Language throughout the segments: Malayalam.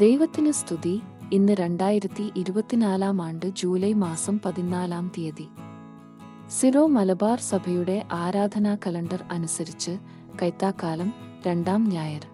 ദൈവത്തിന് സ്തുതി. ഇന്ന് രണ്ടായിരത്തി ഇരുപത്തിനാലാം ആണ്ട് ജൂലൈ മാസം പതിനാലാം തീയതി. സിറോ മലബാർ സഭയുടെ ആരാധനാ കലണ്ടർ അനുസരിച്ച് കൈത്താക്കാലം രണ്ടാം ഞായർ.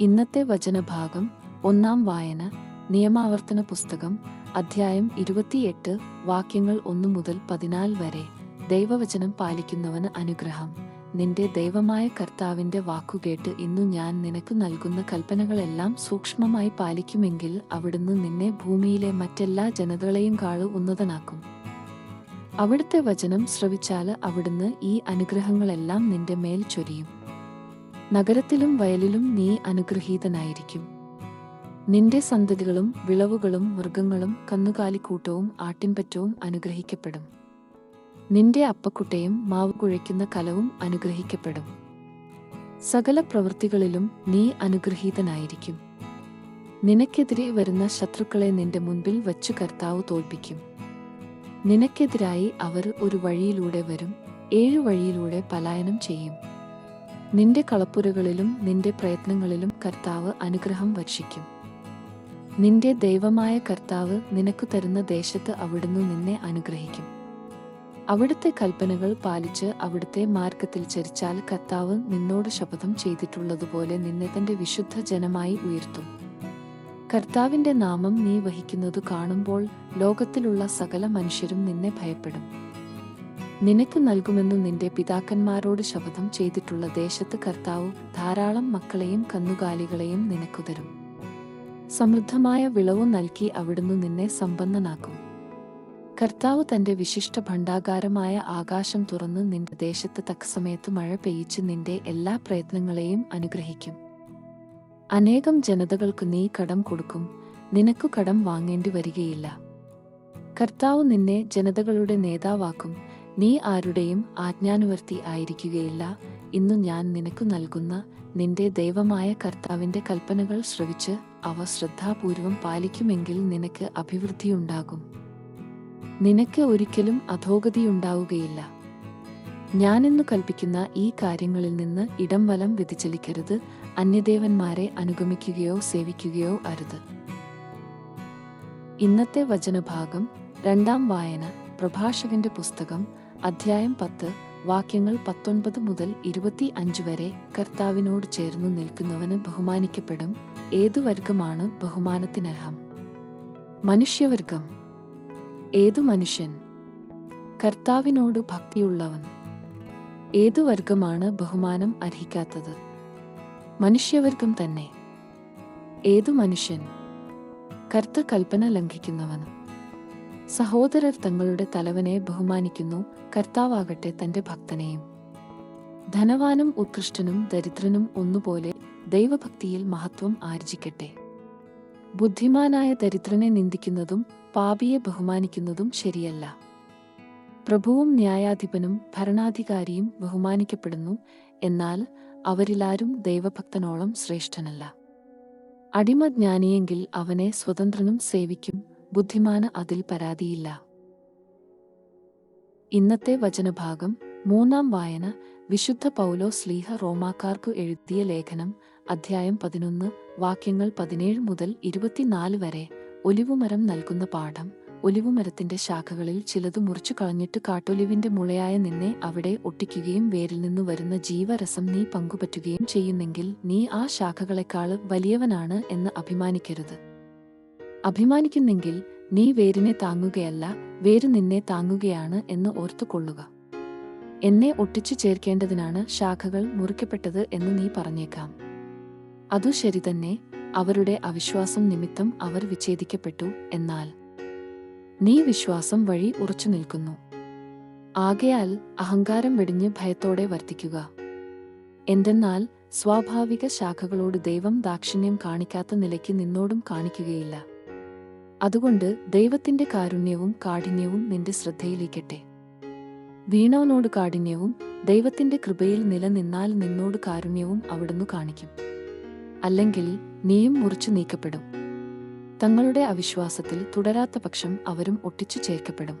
ഇന്നത്തെ വചനഭാഗം ഒന്നാം വായന നിയമാവർത്തന പുസ്തകം അധ്യായം ഇരുപത്തിയെട്ട് വാക്യങ്ങൾ ഒന്നു മുതൽ പതിനാല് വരെ ദൈവവചനം പാലിക്കുന്നവന് അനുഗ്രഹം. നിന്റെ ദൈവമായ കർത്താവിന്റെ വാക്കുകേട്ട് ഇന്നു ഞാൻ നിനക്ക് നൽകുന്ന കൽപ്പനകളെല്ലാം സൂക്ഷ്മമായി പാലിക്കുമെങ്കിൽ അവിടുന്ന് നിന്നെ ഭൂമിയിലെ മറ്റെല്ലാ ജനതകളെയും കാൾ ഉന്നതനാക്കും. അവിടുത്തെ വചനം ശ്രവിച്ചാൽ അവിടുന്ന് ഈ അനുഗ്രഹങ്ങളെല്ലാം നിന്റെ മേൽ ചൊരിയും. നഗരത്തിലും വയലിലും നീ അനുഗ്രഹീതനായിരിക്കും. നിന്റെ സന്തതികളും വിളവുകളും മൃഗങ്ങളും കന്നുകാലിക്കൂട്ടവും ആട്ടിൻപറ്റവും അനുഗ്രഹിക്കപ്പെടും. നിന്റെ അപ്പക്കുട്ടയും മാവ് കുഴയ്ക്കുന്ന കലവും അനുഗ്രഹിക്കപ്പെടും. സകല പ്രവൃത്തികളിലും നീ അനുഗ്രഹീതനായിരിക്കും. നിനക്കെതിരെ വരുന്ന ശത്രുക്കളെ നിന്റെ മുൻപിൽ വച്ചു കർത്താവ് തോൽപ്പിക്കും. നിനക്കെതിരായി അവർ ഒരു വഴിയിലൂടെ വരും ഏഴു വഴിയിലൂടെ പലായനം ചെയ്യും. നിന്റെ കളപ്പുരകളിലും നിന്റെ പ്രയത്നങ്ങളിലും കർത്താവ് അനുഗ്രഹം വർഷിക്കും. നിന്റെ ദൈവമായ കർത്താവ് നിനക്കു തരുന്ന ദേശത്ത് അവിടുന്ന് നിന്നെ അനുഗ്രഹിക്കും. അവിടുത്തെ കൽപ്പനകൾ പാലിച്ച് അവിടുത്തെ മാർഗത്തിൽ ചരിച്ചാൽ കർത്താവ് നിന്നോട് ശപഥം ചെയ്തിട്ടുള്ളതുപോലെ നിന്നെ തന്റെ വിശുദ്ധ ജനമായി ഉയർത്തും. കർത്താവിന്റെ നാമം നീ വഹിക്കുന്നത് കാണുമ്പോൾ ലോകത്തിലുള്ള സകല മനുഷ്യരും നിന്നെ ഭയപ്പെടും. നിനക്ക് നൽകുമെന്ന് നിന്റെ പിതാക്കന്മാരോട് ശപഥം ചെയ്തിട്ടുള്ള ദേശത്ത് കർത്താവ് ധാരാളം മക്കളെയും കന്നുകാലികളെയും നിനക്കുതരും. സമൃദ്ധമായ വിളവ് നൽകി അവിടുന്ന് നിന്നെ സമ്പന്നനാക്കും. കർത്താവ് തന്റെ വിശിഷ്ട ഭണ്ഡാകാരമായ ആകാശം തുറന്ന് നിന്റെ ദേശത്ത് തക്കസമയത്ത് മഴ പെയ്ച്ച് നിന്റെ എല്ലാ പ്രയത്നങ്ങളെയും അനുഗ്രഹിക്കും. അനേകം ജനതകൾക്ക് നീ കടം കൊടുക്കും നിനക്കു കടം വാങ്ങേണ്ടി വരികയില്ല. കർത്താവ് നിന്നെ ജനതകളുടെ നേതാവാക്കും നീ ആരുടെയും ആജ്ഞാനുവർത്തി ആയിരിക്കുകയില്ല. ഇന്നു ഞാൻ നിനക്കു നൽകുന്ന നിന്റെ ദൈവമായ കർത്താവിന്റെ കൽപ്പനകൾ ശ്രവിച്ച് അവ ശ്രദ്ധാപൂർവം പാലിക്കുമെങ്കിൽ നിനക്ക് അഭിവൃദ്ധിയുണ്ടാകും. നിനക്ക് ഒരിക്കലും അധോഗതിയുണ്ടാവുകയില്ല. ഞാനെന്നു കൽപ്പിക്കുന്ന ഈ കാര്യങ്ങളിൽ നിന്ന് ഇടം വലം വ്യതിചലിക്കരുത്. അന്യദേവന്മാരെ അനുഗമിക്കുകയോ സേവിക്കുകയോ അരുത്. ഇന്നത്തെ വചനഭാഗം രണ്ടാം വായന പ്രഭാഷകന്റെ പുസ്തകം അധ്യായം പത്ത് വാക്യങ്ങൾ പത്തൊൻപത് മുതൽ ഇരുപത്തി അഞ്ച് വരെ കർത്താവിനോട് ചേർന്നു നിൽക്കുന്നവന് ബഹുമാനിക്കപ്പെടും. ഏതു വർഗമാണ് ബഹുമാനത്തിനർഹം? മനുഷ്യവർഗം. ഏതു മനുഷ്യൻ കർത്താവിനോട് ഭക്തിയുള്ളവൻ? ഏതു വർഗമാണ് ബഹുമാനം അർഹിക്കാത്തത്? മനുഷ്യവർഗം തന്നെ. ഏതു മനുഷ്യൻ കർത്ത കൽപ്പന ലംഘിക്കുന്നവൻ? സഹോദരർ തങ്ങളുടെ തലവനെ ബഹുമാനിക്കുന്നു കർത്താവാകട്ടെ തന്റെ ഭക്തനെയും. ധനവാനും ഉത്കൃഷ്ടനും ദരിദ്രനും ഒന്നുപോലെ ദൈവഭക്തിയിൽ മഹത്വം ആർജിക്കട്ടെ. ബുദ്ധിമാനായ ദരിദ്രനെ നിന്ദിക്കുന്നതും പാപിയെ ബഹുമാനിക്കുന്നതും ശരിയല്ല. പ്രഭുവും ന്യായാധിപനും ഭരണാധികാരിയും ബഹുമാനിക്കപ്പെടുന്നു എന്നാൽ അവരിലാരും ദൈവഭക്തനോളം ശ്രേഷ്ഠനല്ല. അടിമ ജ്ഞാനിയെങ്കിൽ അവനെ സ്വതന്ത്രനും സേവിക്കും ബുദ്ധിമാന് അതിൽ പരാതിയില്ല. ഇന്നത്തെ വചനഭാഗം മൂന്നാം വായന വിശുദ്ധ പൗലോ സ്ലീഹ റോമാക്കാർക്കു എഴുതിയ ലേഖനം അധ്യായം പതിനൊന്ന് വാക്യങ്ങൾ പതിനേഴ് മുതൽ ഇരുപത്തിനാല് വരെ. ഒലിവുമരം നൽകുന്ന പാഠം ഒലിവുമരത്തിന്റെ ശാഖകളിൽ ചിലത് മുറിച്ചു കളഞ്ഞിട്ട് കാട്ടൊലിവിന്റെ മുളയായ നിന്നെ അവിടെ ഒട്ടിക്കുകയും വേരിൽ നിന്ന് വരുന്ന ജീവരസം നീ പങ്കുപറ്റുകയും ചെയ്യുന്നെങ്കിൽ നീ ആ ശാഖകളെക്കാൾ വലിയവനാണ് എന്ന് അഭിമാനിക്കരുത്. അഭിമാനിക്കുന്നെങ്കിൽ നീ വേരിനെ താങ്ങുകയല്ല വേര് നിന്നെ താങ്ങുകയാണ് എന്ന് ഓർത്തുകൊള്ളുക. എന്നെ ഒട്ടിച്ചു ചേർക്കേണ്ടതിനാണ് ശാഖകൾ മുറിക്കപ്പെട്ടത് എന്ന് നീ പറഞ്ഞേക്കാം. അതു ശരി തന്നെ അവരുടെ അവിശ്വാസം നിമിത്തം അവർ വിച്ഛേദിക്കപ്പെട്ടു എന്നാൽ നീ വിശ്വാസം വഴി ഉറച്ചു നിൽക്കുന്നു. ആകയാൽ അഹങ്കാരം വെടിഞ്ഞ് ഭയത്തോടെ വർത്തിക്കുക. എന്തെന്നാൽ സ്വാഭാവിക ശാഖകളോട് ദൈവം ദാക്ഷിണ്യം കാണിക്കാത്ത നിലയ്ക്ക് നിന്നോടും കാണിക്കുകയില്ല. അതുകൊണ്ട് ദൈവത്തിന്റെ കാരുണ്യവും കാഠിന്യവും നിന്റെ ശ്രദ്ധയിലേക്കട്ടെ വീണവനോട് കാഠിന്യവും ദൈവത്തിന്റെ കൃപയിൽ നിലനിന്നാൽ നിന്നോട് കാരുണ്യവും അവിടുന്ന് കാണിക്കും. അല്ലെങ്കിൽ നീയും മുറിച്ചു നീക്കപ്പെടും. തങ്ങളുടെ അവിശ്വാസത്തിൽ തുടരാത്ത പക്ഷം അവരും ഒട്ടിച്ചു ചേർക്കപ്പെടും.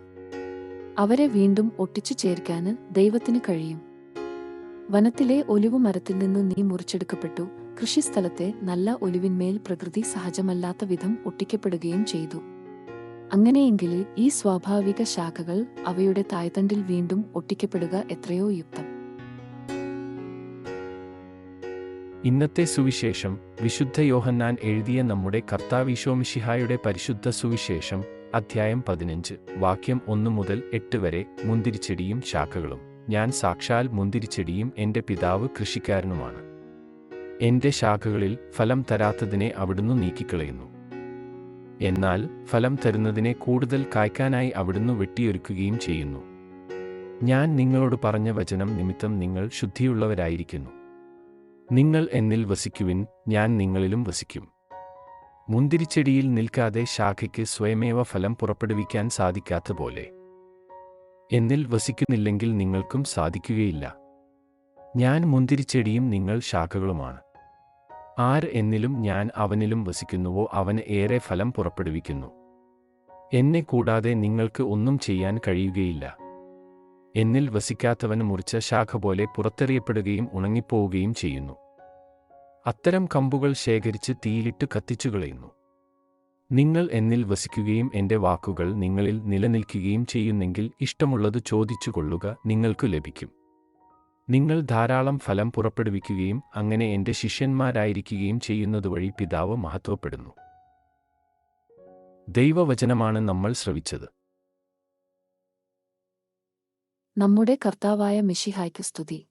അവരെ വീണ്ടും ഒട്ടിച്ചു ചേർക്കാന് ദൈവത്തിന് കഴിയും. വനത്തിലെ ഒലിവുമരത്തിൽ നിന്ന് നീ മുറിച്ചെടുക്കപ്പെട്ടു. കൃഷിസ്ഥലത്തെ നല്ല ഒലിവിന്മേൽ പ്രകൃതി സഹജമല്ലാത്ത വിധം ഒട്ടിക്കപ്പെടുകയും ചെയ്തു. അങ്ങനെയെങ്കിൽ ഈ സ്വാഭാവിക ശാഖകൾ അവയുടെ തായ്തണ്ടിൽ വീണ്ടും ഒട്ടിക്കപ്പെടുക എത്രയോ യുക്തം. ഇന്നത്തെ സുവിശേഷം വിശുദ്ധ യോഹന്നാൻ എഴുതിയ നമ്മുടെ കർത്താവിശോമിഷിഹായുടെ പരിശുദ്ധ സുവിശേഷം അധ്യായം പതിനഞ്ച് വാക്യം ഒന്ന് മുതൽ എട്ട് വരെ മുന്തിരിച്ചെടിയും ശാഖകളും. ഞാൻ സാക്ഷാൽ മുന്തിരിച്ചെടിയും എന്റെ പിതാവ് കൃഷിക്കാരനുമാണ്. എന്റെ ശാഖകളിൽ ഫലം തരാത്തതിനെ അവിടുന്ന് നീക്കിക്കളയുന്നു. എന്നാൽ ഫലം തരുന്നതിനെ കൂടുതൽ കായ്ക്കാനായി അവിടുന്ന് വെട്ടിയൊരുക്കുകയും ചെയ്യുന്നു. ഞാൻ നിങ്ങളോട് പറഞ്ഞ വചനം നിമിത്തം നിങ്ങൾ ശുദ്ധിയുള്ളവരായിരിക്കുന്നു. നിങ്ങൾ എന്നിൽ വസിക്കുവിൻ ഞാൻ നിങ്ങളിലും വസിക്കും. മുന്തിരിച്ചെടിയിൽ നിൽക്കാതെ ശാഖയ്ക്ക് സ്വയമേവ ഫലം പുറപ്പെടുവിക്കാൻ സാധിക്കാത്ത പോലെ. എന്നിൽ വസിക്കുന്നില്ലെങ്കിൽ നിങ്ങൾക്കും സാധിക്കുകയില്ല. ഞാൻ മുന്തിരിച്ചെടിയും നിങ്ങൾ ശാഖകളുമാണ്. ആർ എന്നിലും ഞാൻ അവനിലും വസിക്കുന്നുവോ അവന് ഏറെ ഫലം പുറപ്പെടുവിക്കുന്നു. എന്നെ കൂടാതെ നിങ്ങൾക്ക് ഒന്നും ചെയ്യാൻ കഴിയുകയില്ല. എന്നിൽ വസിക്കാത്തവന് മുറിച്ച ശാഖ പോലെ പുറത്തെറിയപ്പെടുകയും ഉണങ്ങിപ്പോവുകയും ചെയ്യുന്നു. അത്തരം കമ്പുകൾ ശേഖരിച്ച് തീയിലിട്ട് കത്തിച്ചുകളയുന്നു നിങ്ങൾ എന്നിൽ വസിക്കുകയും എന്റെ വാക്കുകൾ നിങ്ങളിൽ നിലനിൽക്കുകയും ചെയ്യുന്നെങ്കിൽ ഇഷ്ടമുള്ളത് ചോദിച്ചുകൊള്ളുക നിങ്ങൾക്കു ലഭിക്കും. നിങ്ങൾ ധാരാളം ഫലം പുറപ്പെടുവിക്കുകയും അങ്ങനെ എന്റെ ശിഷ്യന്മാരായിരിക്കുകയും ചെയ്യുന്നതുവഴി പിതാവ് മഹത്വപ്പെടുന്നു. ദൈവവചനമാണ് നമ്മൾ ശ്രവിച്ചത്. നമ്മുടെ കർത്താവായ മിഷിഹായ്ക്ക് സ്തുതി.